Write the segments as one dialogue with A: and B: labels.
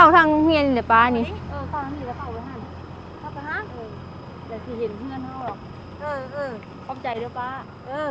A: เข้าทางโรงเรียนนี่แหละป้านี่
B: เออเข้าทางนี้แล้วเข้าไปหันเข้าไปหันเออแต่สิเห็นเพื่อนเฮาหรอกเออเออขอบใจเด้อป้า เออ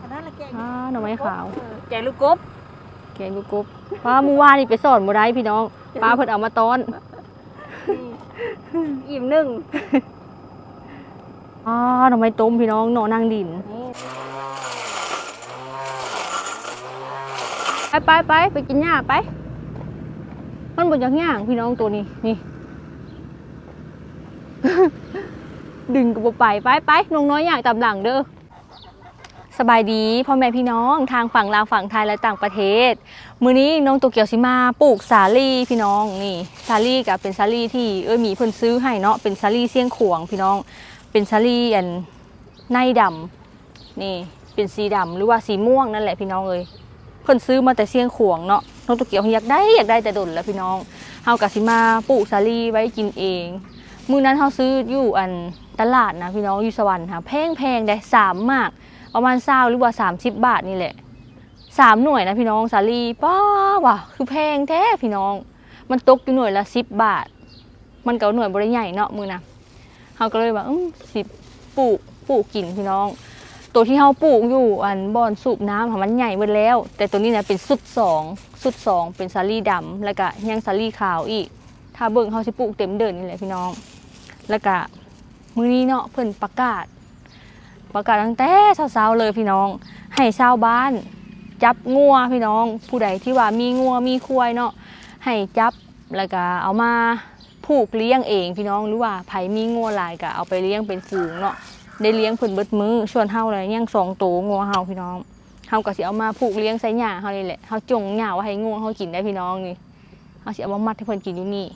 B: อันนั้นละแกง
A: อ่าหน่อไม้ขาว
B: เออแกงลูกกบ
A: แกงกุ๊กกุ๊บป้าเมื่อวานนี่ไปสอนบ่ได้พี่น้องป้าเพิ่นเอามาต้อน
B: นี่อิ่มหนึ่ง
A: อ่าหน่อไม้ต้มพี่น้องหน่อนางดิน
B: นี่
A: ไปไปไปไปกินหญ้าไป มันบนจากย่างพี่น้องตัวนี้นี่ ดึงกับไปไปไปน้องน้อยอย่างตามหลังเด้อสบายดีพ่อแม่พี่น้องทางฝั่งลาวฝั่งไทยและต่างประเทศ มือนี้น้องโตเกียวสิมาปลูกสาลี่พี่น้องนี่สาลี่กับเป็นสาลี่ที่เอ้ยหมีเพิ่นซื้อให้เนาะเป็นสาลี่เสี่ยงขวงพี่น้อง เป็นสาลี่อันในดำนี่เป็นสีดำหรือว่าสีม่วงนั่นแหละพี่น้องเอ้ย เพิ่นซื้อมาแต่เสียงขวงเนาะน้องตุกเกียวอยากได้อยากได้แต่ดนแล้วพี่น้องเฮากะสิมาปลูกสาลีไว้กินเองมื้อนั้นเฮาซื้ออยู่อันตลาดนะพี่น้องอยู่สวรรค์ค่ะแพงแพงได้สามมากประมาณ20หรือว่า30บบาทนี่แหละสามหน่วยนะพี่น้องสาลีป้าว่ะคือแพงแท้พี่น้อง มันตกอยู่หน่วยละ10บบาท มันก็หน่วยบ่ได้ใหญ่เนาะมือนะเฮาก็เลยว่าอืมสิปลูกปลูกกินพี่น้อง ตัวที่เฮาปลูกอยู่อันบ่อนสูบน้ำค่ะมันใหญ่เบิดแล้ว แต่ตัวนี้เนี่ยเป็นสุดสองสุดสองเป็นสาลี่ดำแล้วก็ยังสาลี่ขาวอีก ถ้าเบิ่งเฮาสิปลูกเต็มเดินนี่แหละพี่น้อง แล้วก็มื้อนี้เนาะเพิ่นประกาศ ประกาศตั้งแต่เช้าๆเลยพี่น้อง ให้ชาวบ้าน จับงัวพี่น้อง ผู้ใดที่ว่ามีงัวมีควายเนาะให้จับแล้วก็เอามาผูกเลี้ยงเองพี่น้องหรือว่าไผมีงัวหลายก็เอาไปเลี้ยงเป็นฝูงเนาะ ได้เลี้ยงเพิ่นเบิดมือส่วนเฮาเลยยังสองโตวงัวเฮาพี่น้องเฮาก็สิเอามาผูกเลี้ยงใส่หญ้าเฮานี่แหละเฮาจงหญ้าไว้ให้งัวเฮากินได้พี่น้องนี่เฮาสิเอามามัดให้เพิ่นกินอยู่นี่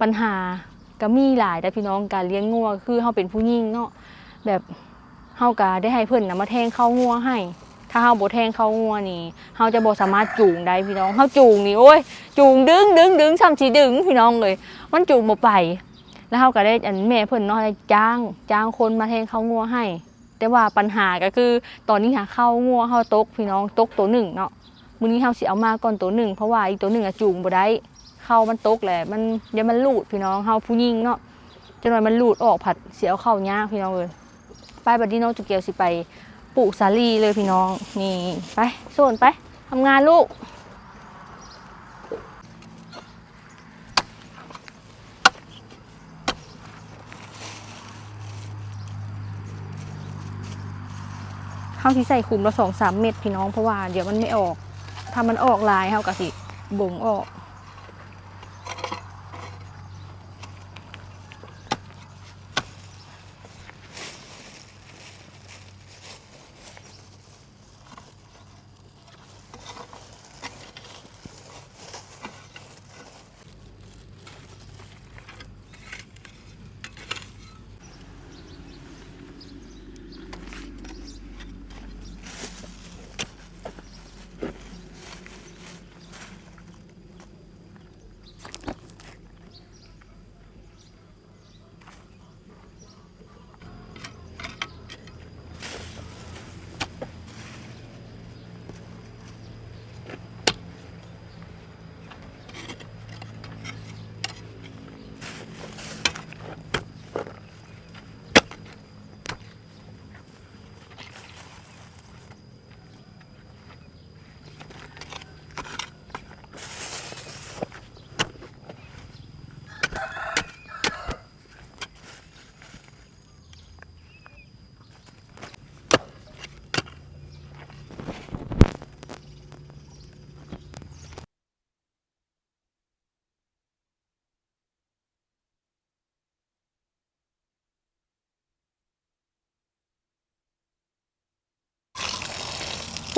A: ปัญหาก็มีหลายแต่พี่น้องการเลี้ยงงัวคือเฮาเป็นผู้หญิงเนาะแบบเฮาก็ได้ให้เพิ่นน่ะมาแทงเข้างัวให้ ถ้าเฮาบ่แทงเข้างัวนี่เฮาจะบ่สามารถจูงได้พี่น้องเฮาจูงนี่โอ้ยจูงดึงดึงดึงซ้ำสิดึงพี่น้องเลย มันจูงบ่ไป แล้วเขาก็ได้อันแม่เพิ่นเนาะได้จ้างจ้างคนมาแทงเขางัวให้ แต่ว่าปัญหาก็คือตอนนี้หาเข้างัวเฮาตกพี่น้องตกตัวหนึ่งเนาะมื้อนี้เฮาสิเอามาก่อนตัวหนึ่งเพราะว่าอีกตัวหนึ่งอะจูงบ่ได้เข้ามันตกแหละมันเดี๋ยวมันหลุดพี่น้องเฮาผู้หญิงเนาะจังหน่อยมันหลุดออกผัดเสียเอาเข้ายากพี่น้องเอ้ยไปบัดนี้น้องจุกเกียวสิไปปลูกสาลีเลยพี่น้องนี่ไปโซนไปทำงานลูก ข้าวที่ใส่คุมละสองสามเม็ดพี่น้องเพราะว่าเดี๋ยวมันไม่ออก ถ้ามันออกลายเท่ากะสิบ่งออก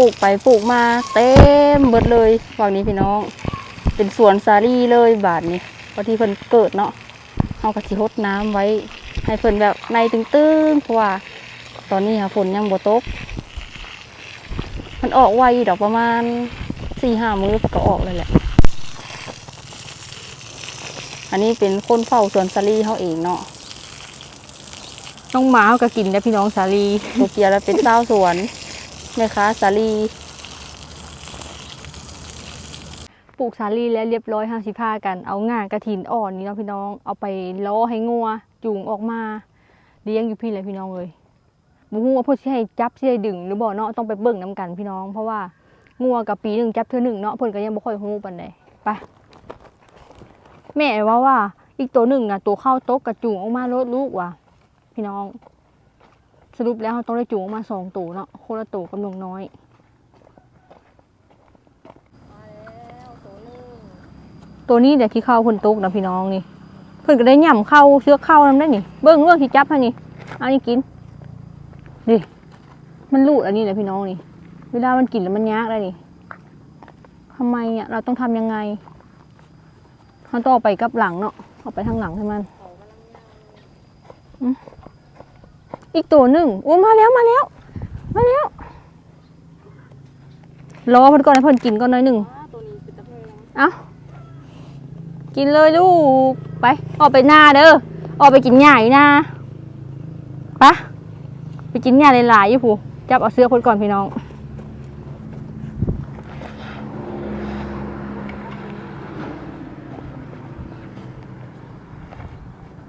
A: ปลูกไปปลูกมาเต็มเบิดเลยฝั่งนี้พี่น้อง เป็นสวนสาลี่เลยบาทนี้พอที่เพิ่นเกิดเนาะเอากระสิหดน้ำไว้ ให้เพิ่นแบบในตึงๆเพราะว่าตอนนี้ค่ะฝนยังบ่ตก มันออกไวดอกประมาณสี่ห้ามื้อก็ออกเลยแหละ อันนี้เป็นคนเฝ้าสวนสาลี่เขาเองเนาะ น้องหมาเขาก็กินได้พี่น้องสาลีโตเกียวแล้วเป็นเจ้าสวน แม่ค้าสาลีปลูกสาลีแล้วเรียบร้อยห้าสิบห้ากันเอาง่ากระถินอ่อนนี่เนาะพี่น้องเอาไปล้อให้งัวจูงออกมาเลี้ยงอยู่พี่เลยพี่น้องเลยบุ้งว่าเพื่ให้จับสิให้ดึงหรือบ่เนาะต้องไปเบิ่งน้กันพี่น้องเพราะว่างัวกับปีหนึ่งจับเธอหนึ่งเนาะเพิ่นก็ยังบ่ค่อยฮู้ปานใดไปแม่ว่าว่าอีกตัวหนึ่งนะตัวเข้าโต๊ะกระจูงออกมาลดลูกว่ะ พี่น้อง สรุปแล้วเราต้องได้จูงออกมาสองตัวเนาะคนละตัวกับนงน้อย
B: มาแล้วตัวนึง
A: ตัวนี้เดี๋ยวที่เข้าเพิ่นตกนะพี่น้องนี่เพิ่อนก็ได้ย่ำเข้าเชือกเข้านํได้นี่เบิ้งเรื่องที่จับให้นี่อานี่กินดิมันรูดอันนี้แหละพี่น้องนี่ เวลามันกินแล้วมันยากได้นี่ทำไมอะเราต้องทำยังไงเราต้องเอาไปกับหลังเนาะเอาไปทางหลังให้มัน อีกตัวหนึ่งโอ้มาแล้วมาแล้ว มาแล้ว รอเพิ่นก่อนให้เพิ่นกินก่อนหน่อยหนึ่ง
B: อ้าตัวนี้เป็นตะเพง
A: เอากินเลยลูก ไป ออกไปหน้าเด้อ ออกไปกินหญ้าอยู่นะไปะไปกินหญ้าหลายๆอยู่ผู้จับเอาเสื้อคนก่อนพี่น้อง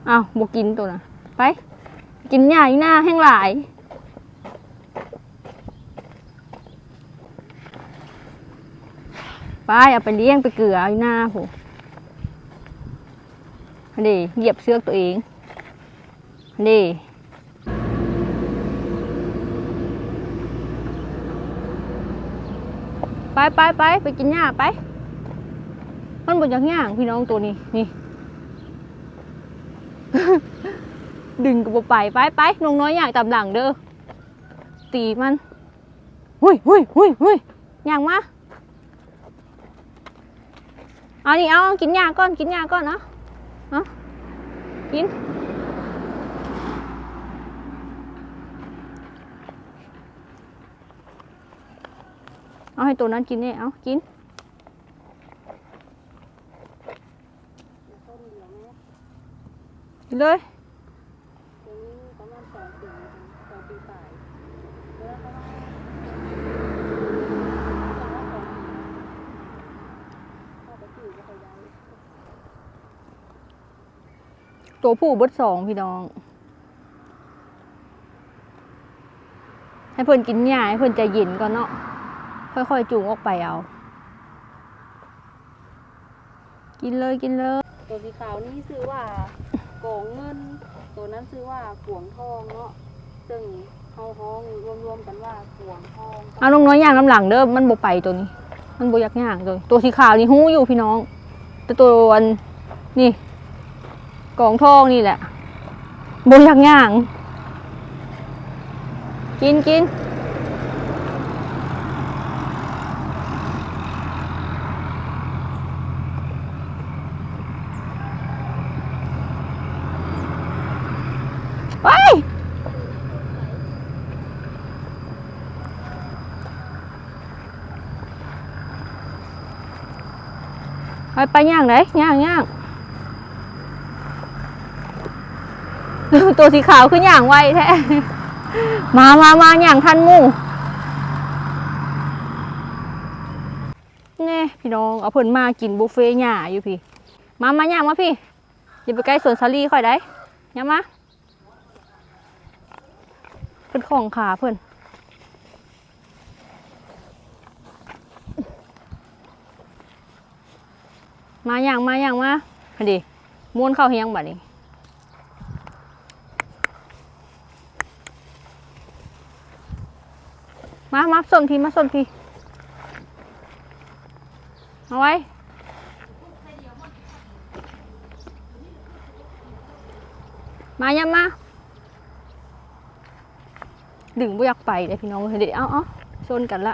A: เอาบกินตัวน่ะ ไป กินหญ้าอยู่หน้าแห้งหลาย ไปเอาไปเลี้ยงไปเกลืออยู่หน้าผมอันนี้เหยียบเชือกตัวเองนนี้ไปไปไปไปกินหญ้าไป มันบดจากหญ้างพี่น้องตัวนี้ นี่ ดึงกับบไปไปไปน้องน้อยอยากตามหลังเด้อตีมันหุ้ยหุ้ยหุ้ยหุ้ยอย่างมาเอานี่เอาเอากินยาก่อนกินยาก่อนเนาะเอากินเอาให้ตัวนั้นกินเนี่ยเอากิน
B: ต้นเดียวนะ
A: กินเลย
B: ตัวนี้ประมาณสองปีสองปีปลายแล้วประมาณเข้าไปขี่ก็ไปย้าย
A: ตัวผู้เบดสองพี่น้อง ให้เพื่อนกินหญ้าให้เพื่อนใจเย็นก่อนเนาะค่อยๆจูงออกไปเอา กินเลยกินเลย
B: ตัวสีขาวนี่ชื่อว่าโกงเงิน ตัวนั้นชื่อว่ากวงทองเนาะซึ่งเขาห้องรวมๆกันว่ากวงทอง
A: เอาน้องน้อยย่างน้ำหลังเด้อมันบ่ไปตัวนี้ มันบ่อยากย่างตัวนี้ตัวสีขาวนี่หู้อยู่พี่น้อง แต่ตัวอันนี่ กองทองนี่แหละบ่อยากย่าง กินกินไปไปไปย่างไหนย่างย่าง ตัวสีขาวคือย่างไวแท้ มามามาอย่างทันมู่เน่พี่น้องเอาเพิ่นมากินบุฟเฟ่หญ้าอยู่พี่ มามาหย่างมาพี่อย่าไปใกล้สวนสาลีค่อยได้ย่างมาเพิ่นของขาเพิ่นมาอย่างมาอย่างมาพอดีม้วนเข้าเฮียงบัดนี้ มามาส้นพี่มาส้นพี่เอาไว้มายังมา ดึงบ่อยากไปเลยพี่น้องเดี๋ยวเอาเอาชนกันละ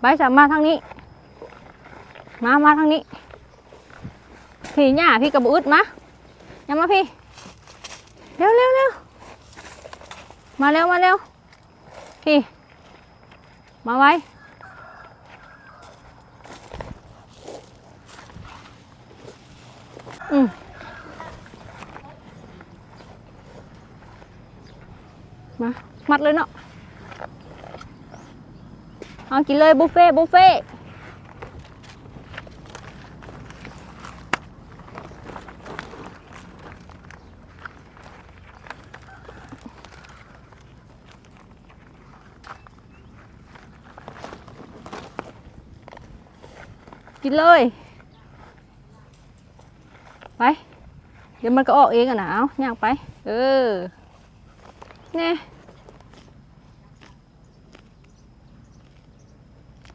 A: ไปสามมาทางนี้ มามาทางนี้ พี่หญ้าพี่กระบุดมายังมาพี่ เร็วเร็ว มาเร็ว มาเร็ว พี่ มาไว้ อืมมา มัดเลยเนาะ เอาเอากินเลยบุฟเฟ่ต์บุฟเฟ่ กินเลย ไป เดี๋ยวมันก็ออกเองอะนะเอาย่างไป เออเนี่ย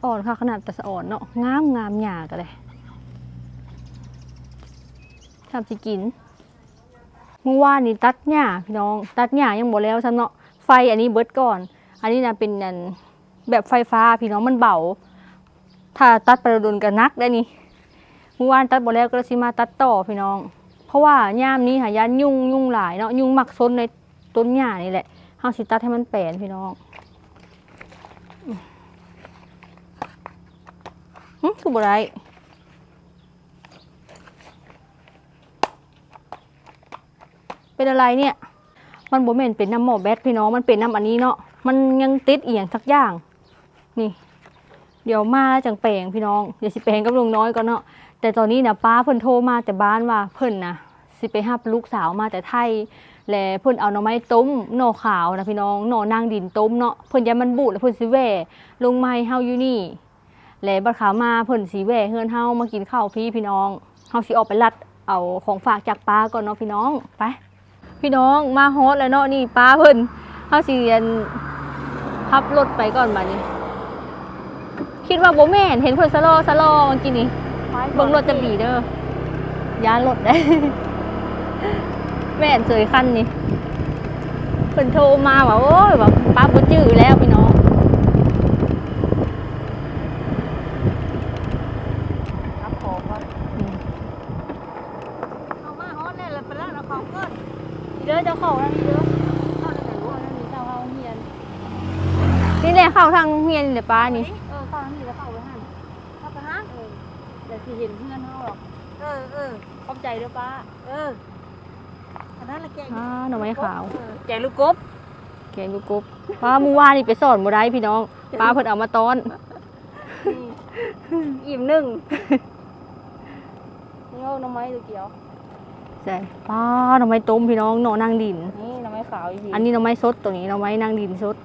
A: อ่อนค่ะขนาดแต่สะอ่อนเนาะงามงามหยากันเลยทำสิกิน เมื่อวานนี้ตัดหญ้าพี่น้อง ตัดหญ้ายังหมดแล้วซ้ำเนาะไฟอันนี้เบิดก่อน อันนี้นะเป็นอันแบบไฟฟ้าพี่น้องมันเบา ถ้าตัดไปโดนกันนักได้นี่เมื่อวานตัดหมแล้วก็สิมาตัดต่อพี่น้อง เพราะว่าย่ามนี้หายานยุ่งยุ่งหลายเนาะยุ่งมักซนในต้นหญ้านี่แหละเฮาสิตัดให้มันแปลนพี่น้องอืมหึคือบ่ได้เป็นอะไรเนี่ย มันบ่แม่นเป็นน้ำหมอแบตพี่น้อง มันเป็นน้ำอันนี้เนาะ มันยังติดเอียงสักอย่าง นี่ เดี๋ยวมาแล้วจังแปลงพี่น้องเดี๋ยวสิแปลงกับลุงน้อยก่อนเนาะแต่ตอนนี้นะป้าเพิ่นโทรมาแต่บ้านว่าเพิ่นนะสิไปหับลูกสาวมาแต่ไทยและเพิ่นเอาหน่อไม้ต้มหน่อขาวนะพี่น้องหน่อนางดินต้มเนาะเพิ่นยามันบูดแล้วเพิ่นสิแหว่ลงไม้เฮาอยู่นี่และบัดขามาเพิ่นสิแหว่เฮือนเฮามากินข้าวพี่พี่น้องเฮาสิออกไปลัดเอาของฝากจากป้าก่อนเนาะพี่น้องไปพี่น้องมาฮอดแล้วเนาะนี่ป้าเพิ่นเฮาสิเรียนขับรถไปก่อนบัดนี้ คิดว่าบ่แม่นเห็นเพิ่นสะลอสะลอเมื่อกี้นี้เบิ่งรถจะบีเด้อยานรถได้แม่นเสยคันนี่เพิ่นโทรมาว่าโอ้ยว่าป้าบ่จื้อแล้วพี่น้อง
B: รับของก่อนเอามาฮอดแล้วแล้วไปแล้วเอาของก่อน
A: เด้อเจ้าของนั่นเด้อ
B: เข้าในไหนรู้ว่านั่นมีเจ้าเข้าเฮียน
A: นี่แหละเข้าทางเฮียนนี่แหละป้านี่
B: เออเข้าทางนี้แล้วเข้าไปหันเข้าไปหันเออแต่ สิเห็นเพื่อนเฮาหรอกเออเออขอบใจเด้อป้า เอออันนั้นละแกง
A: อ่าหน่อไม้ขาว
B: เออแกงลูกกบ
A: แกงลูกกบป้าเมื่อวานนี่ไปสอนบ่ได้พี่น้องป้าเพิ่นเอามาต้อน
B: นี่อิ่มหนึ่งนี่เอาหน่อไม้ตัวเกียว
A: ใช่ป้าหน่อไม้ต้มพี่น้องหน่อนางดิน
B: นี่หน่อไม้ขาวอีกที
A: อันนี้หน่อไม้สดตัวนี้หน่อไม้นางดินสด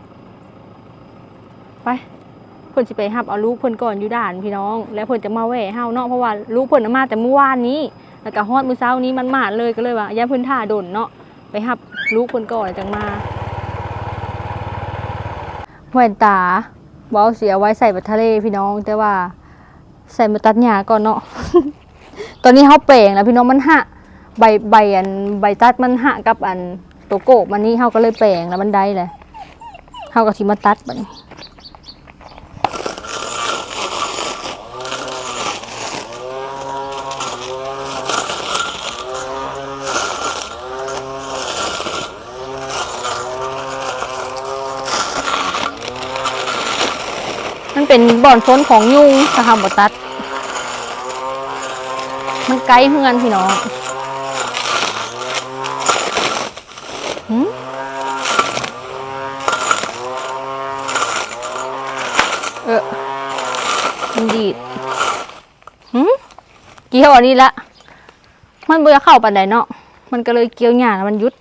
A: ไปเพิ่นสิไปหับเอาลูกเพิ่นก่อนอยู่ด่านพี่น้อง แล้วเพิ่นจะมาแหว่เฮาเนาะเพราะว่าลูกเพิ่นน่ะมาแต่เมื่อวานนี้ แล้วก็ฮอดมื้อเช้านี้มันมาเลยก็เลยว่าอย่าเพิ่นท่าดนเนาะไปหับลูกเพิ่นก่อนแล้วจังมาแว่นตาบ่เอาเสียไว้ใส่บัทะเลพี่น้อง แต่ว่าใส่มาตัดหญ้าก่อนเนาะตอนนี้เฮาแปลงแล้วพี่น้องมันหะใบใบอันใบตัดมันหะกับอันโตโกะมันนี่เฮาก็เลยแปลงแล้วมันได้แหละเฮาก็สิมาตัดบัดนี้ เป็นบ่อนฟ้นของยุงสหบตัด มันไกลเพื่อนพี่น้องหืมเออมันดีดหืมเกี่ยวอันนี้ละ มันบ่จะเข้าปันใดเนาะ มันก็เลยเกี่ยวหยาแล้วมันยุด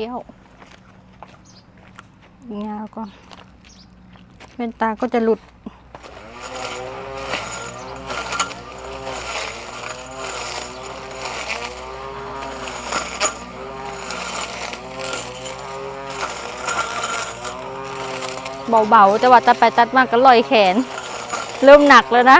A: กี้ยวงาก็เว้นตาก็จะหลุดเบาๆแต่ว่าตัดไปตัดมากก็ลอยแขน เริ่มหนักแล้วนะ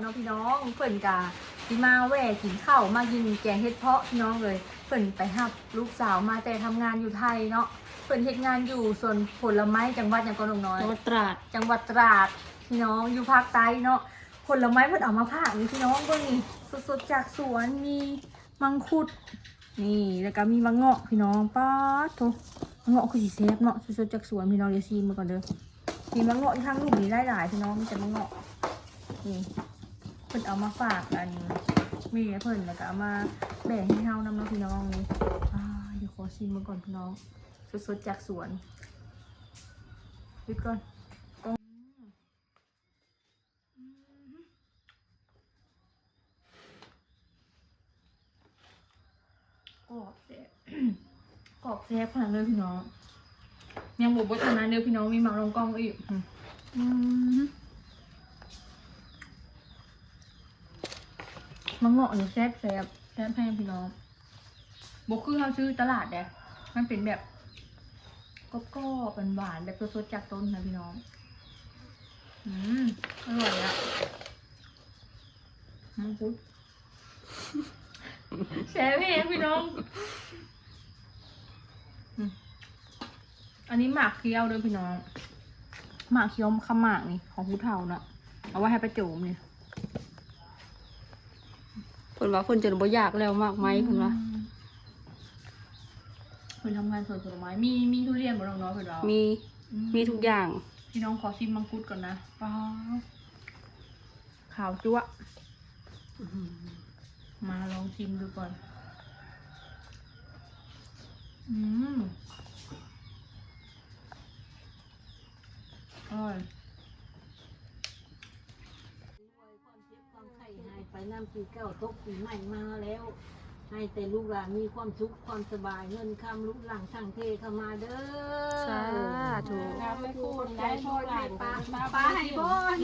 A: เงินเฮาเนาะพี่น้องเพิ่นกะสิมาแหวะกินข้าวมากินแกงเฮ็ดเพาะพี่น้องเลยเพิ่นไปรับลูกสาวมาแต่ทำงานอยู่ไทยเนาะเพิ่นเฮ็ดงานอยู่สวนผลไม้จังหวัดหยังก็นงน้อย
B: จังหวัดตราด
A: จังหวัดตราดพี่น้องอยู่ภาคใต้เนาะผลไม้เพิ่นเอามาภาคนี่พี่น้องเบิ่งนี่สดๆจากสวนมีมังคุด นี่แล้วก็มีมะเงาะพี่น้องป้าดโถมะเงาะคือสิแซ่บเนาะสดๆจากสวนพี่น้องเดี๋ยวซีมาก่อนเด้อมีมะเงาะที่ทางลูกนี่หลายๆพี่น้องมีแต่มะเงาะนี่ เพิ่นเอามาฝากกันมีเพิ่นแล้วก็เอามาแบ่งให้เฮานำเนาะพี่น้องนี่อ่าเดี๋ยวขอซีมาก่อนพี่น้องสดๆจากสวนหยุดก่อนกรอบแซ่บกรอบแซ่บขนาดเลยพี่น้อง ยังบอกว่าตอนนั้นเด้อพี่น้องมีหมักลงกล้องอีกอืม มมังเงาะนี่แซ่บแซ่บแซ่บแพงพี่น้องบกคือเขาซื้อตลาดเด้มันเป็นแบบกรอบๆหวานแบบสดๆจากต้นนะพี่น้อง อืม อร่อยอะมังคุดแชร์เพลงพี่น้อง อันนี้หมากเคี้ยวด้อพี่น้อง หมากเคี้ยวข้าวหมากนี่ ของผู้เฒ่าเนาะเอาไว้ให้ประโจมนี่
B: เพิ่นว่าเพิ่นจะบ่อยากแล้วมากไหมเพิ่นว่า
A: เพิ่นทำงานสวนผลไม้มีมีทุเรียนบ่น้องเนาะเพิ่นว่า
B: มี
A: อื
B: มีทุกอย่าง
A: พี่น้องขอชิมมังคุดก่อนนะป้าบขาวจั๊วะมาลองชิมดูก่อน อืมอร่อย
C: ความเจ็บความไข้หายไป น้ำปีเก้าตกปีใหม่มาแล้ว ให้แต่ลูกหลานมีความสุขความสบายเงินคำลูกหลังทางเทเข้ามาเด้อ
B: สาธุ
C: น้ำไม่พูดได้พ่อให้ป้า
B: ป้าให้บอน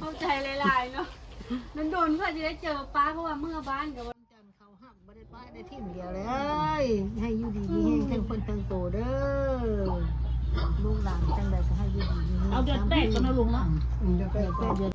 B: เข้าใจหลายๆเนาะนั่นโดนเพื่อจะได้เจอป้าเพราะว่าเมื่อบ้านกับ
C: วันจันทร์เขาหักบ่ได้ป้าได้ทิ่มเดียวเลย ให้อยู่ดีมีแห้งทั้งคนทั้งโตเด้อลูกหลานจังใดก็ให้อยู่ดีมีแห้ง
B: เอาเดือนแปดก็นะลุงเนาะ
C: อืมเดือนแปดเดือน